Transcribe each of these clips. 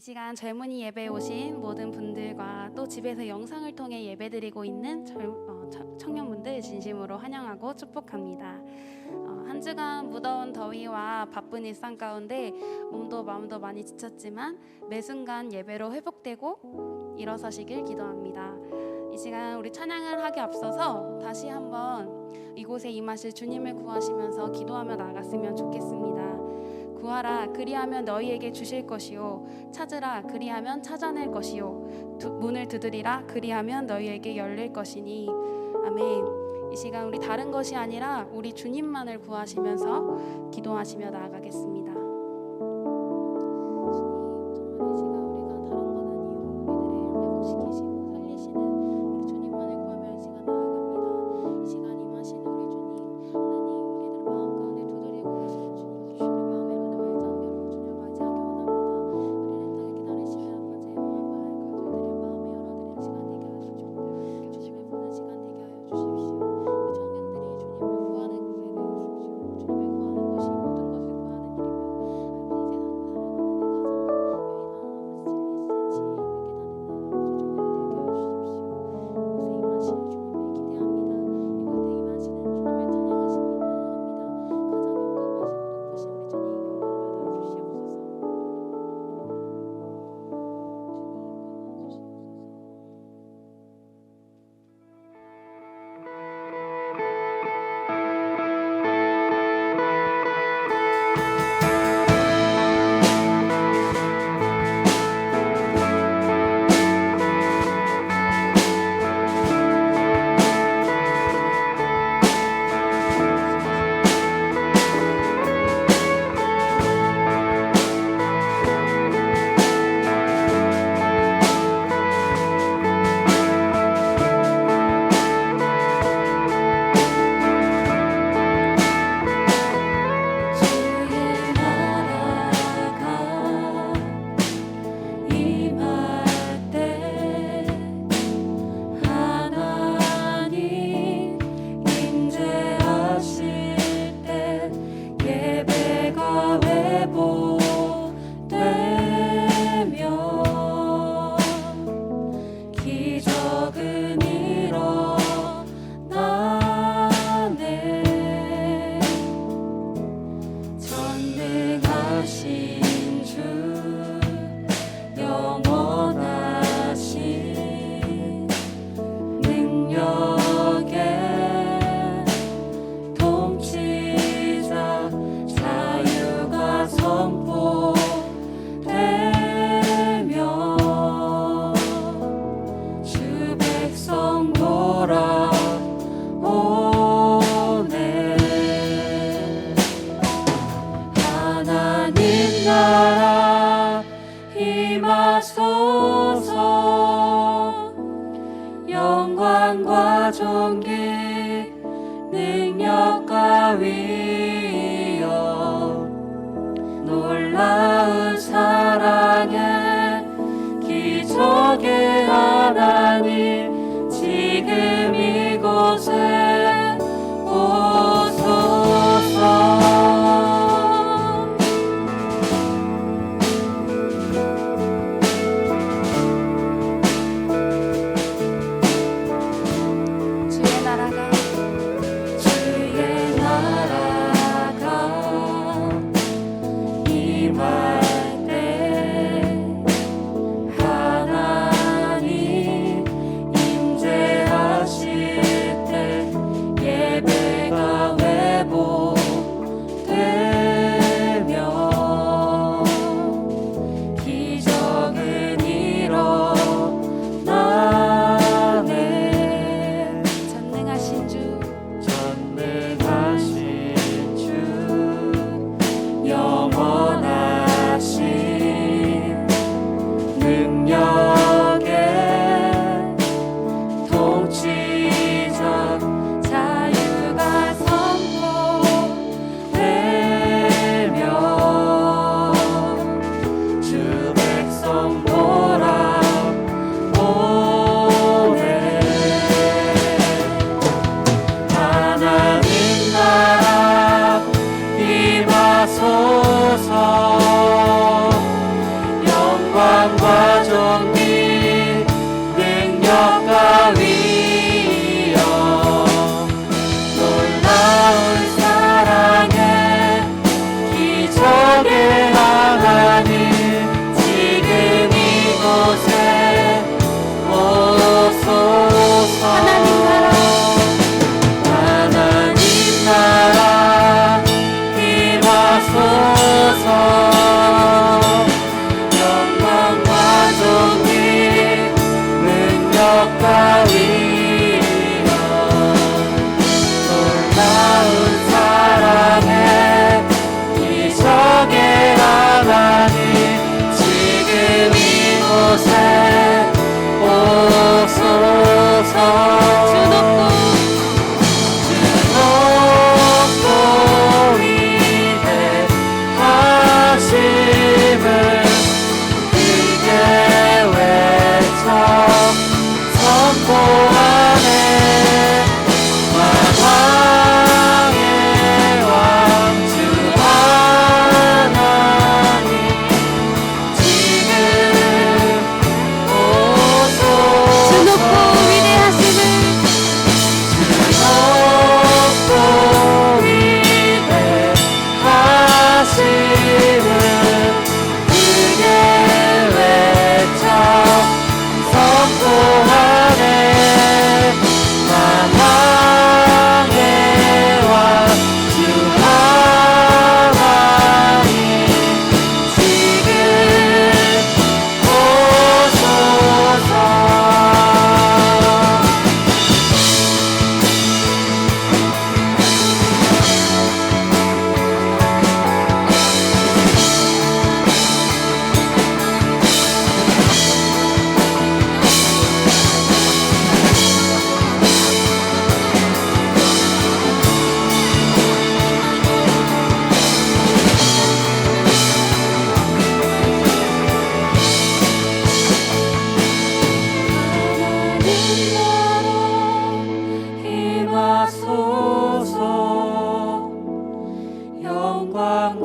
이 시간 젊은이 예배에 오신 모든 분들과 또 집에서 영상을 통해 예배드리고 있는 젊, 어, 청- 청년분들 진심으로 환영하고 축복합니다. 어, 한 주간 무더운 더위와 바쁜 일상 가운데 몸도 마음도 많이 지쳤지만 매 순간 예배로 회복되고 일어서시길 기도합니다. 이 시간 우리 찬양을 하기 앞서서 다시 한번 이곳에 임하실 주님을 구하시면서 기도하며 나갔으면 좋겠습니다. 구하라. 그리하면 너희에게 주실 것이요. 찾으라. 그리하면 찾아낼 것이요. 두- 문을 두드리라. 그리하면 너희에게 열릴 것이니. 아멘. 이 시간 우리 다른 것이 아니라 우리 주님만을 구하시면서 기도하시며 나아가겠습니다.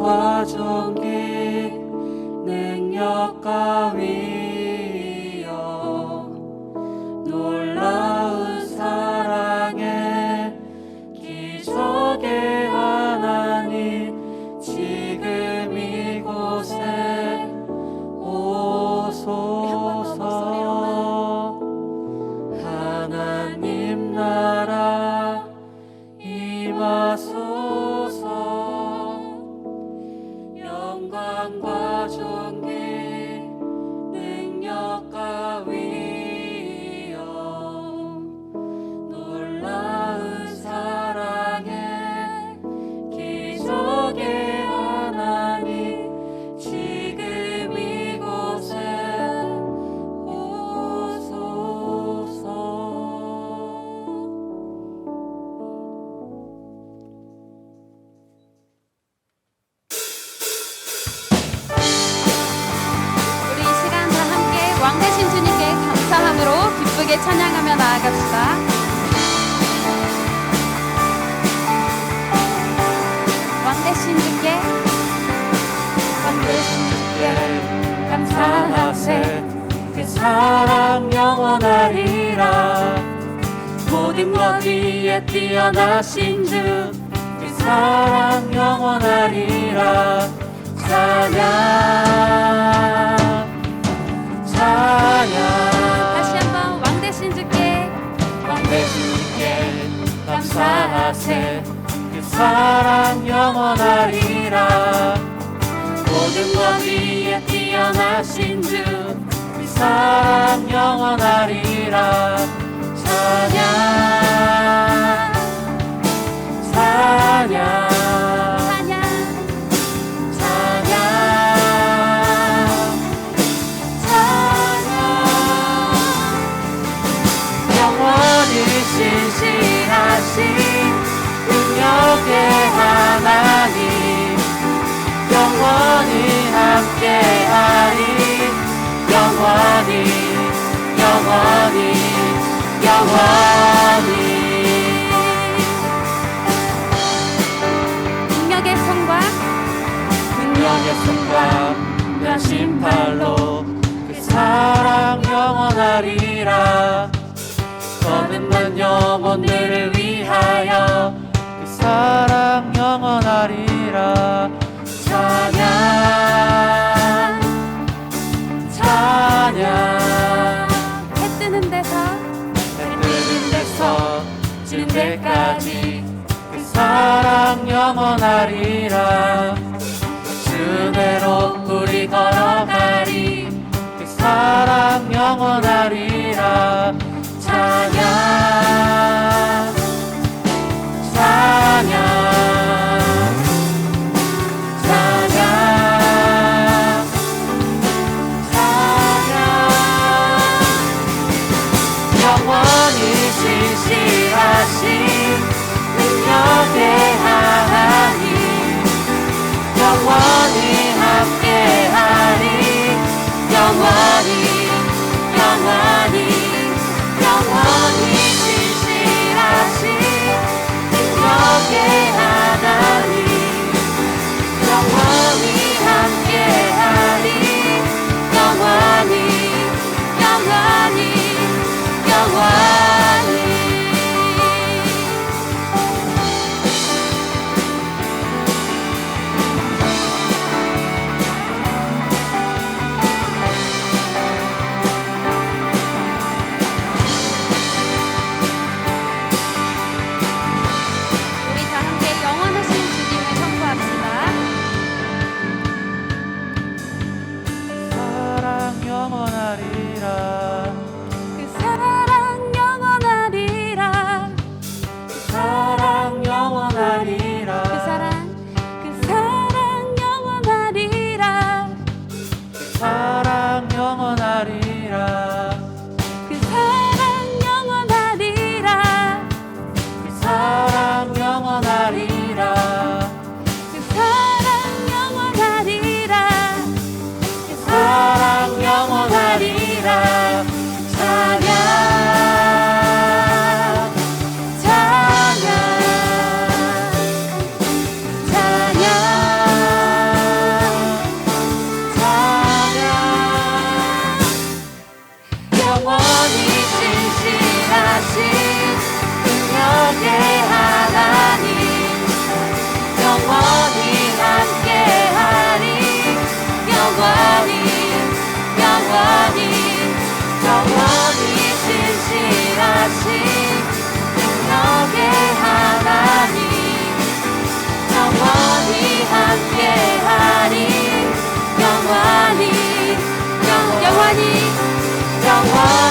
영광 주께 왕 대신 주께 감사하세. 그 사랑 영원하리라. 모든 것 위에 뛰어나신 주그 사랑 영원하리라. 찬양 찬양. 다시 한번 왕 대신 주께 왕대주께 감사하세. 그 사랑 영원하리라. 모든 것 위에 뛰어나신 주그 사랑 영원하리라 함께 하나님 영원히 함께 하리. 영원히 영원히 영원히. 능력의 손과 능력의 손과 변신 팔로 그 사랑 영원하리라. 거듭난 영혼들을 영원하리라. 찬양. 찬양. 해 뜨는 데서 해 뜨는 데서 지는 데까지 그 사랑 영원하리라. 주대로 우리 걸어가리 그 사랑 영원하리라. 찬양. I.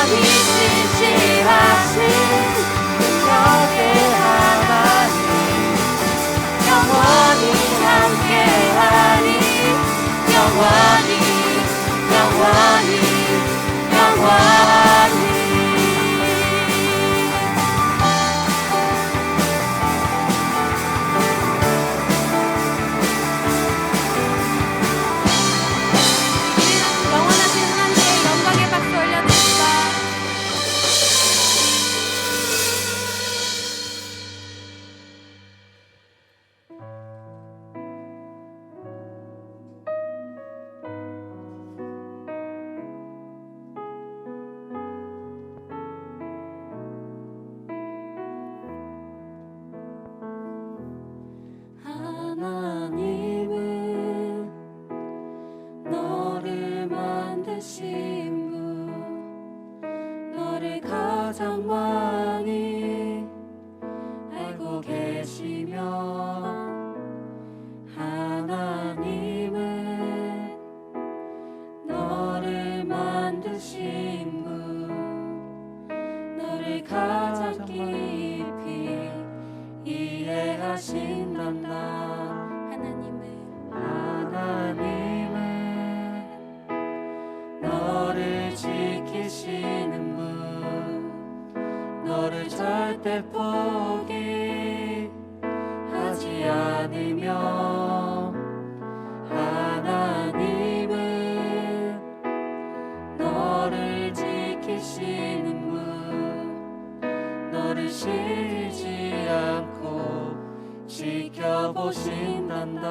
지켜보신단다.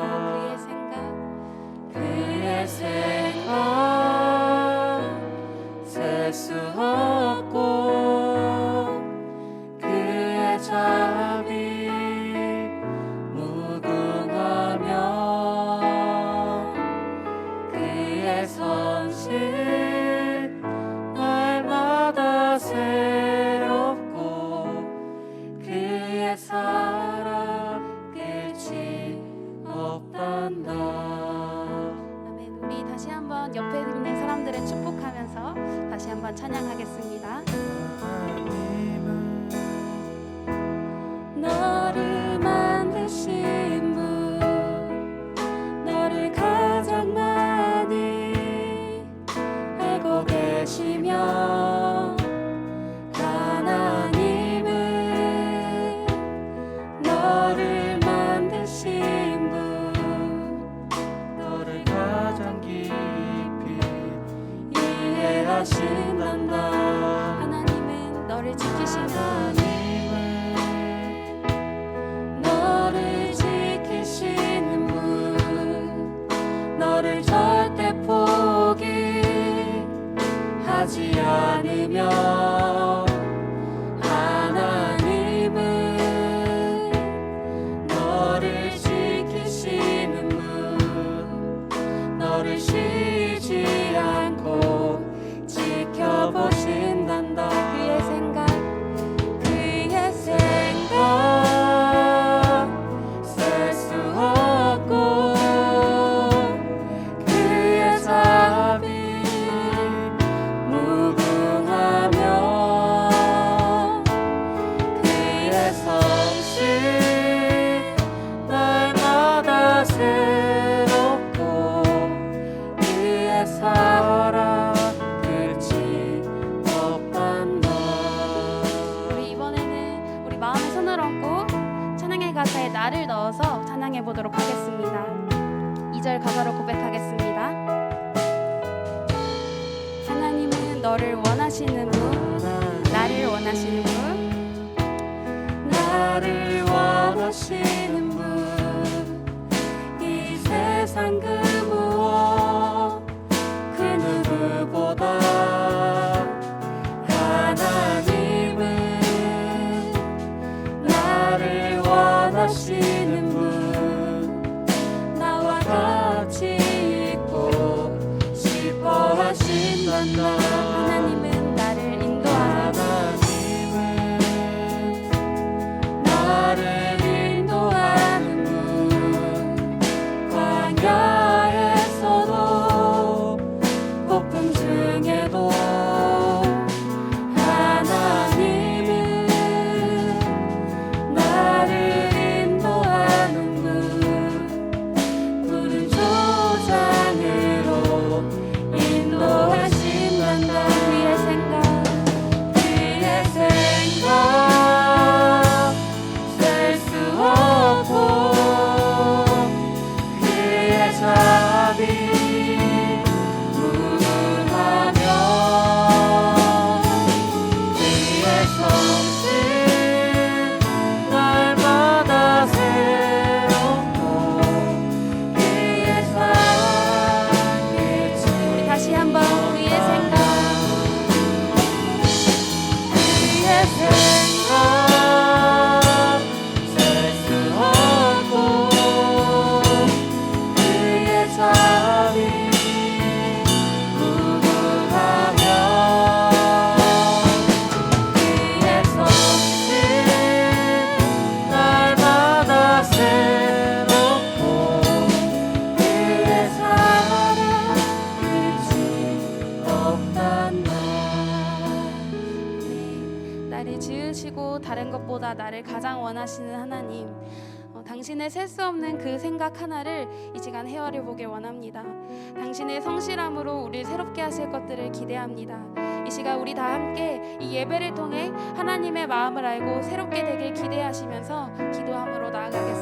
그의 생각 그의 생각. 셀수 없고 한번 찬양하겠습니다. 나를 원하시 다른 것보다 나를 가장 원하시는 하나님 어, 당신의 셀 수 없는 그 생각 하나를 이 시간 헤아려 보길 원합니다. 당신의 성실함으로 우리를 새롭게 하실 것들을 기대합니다. 이 시간 우리 다 함께 이 예배를 통해 하나님의 마음을 알고 새롭게 되길 기대하시면서 기도함으로 나아가겠습니다.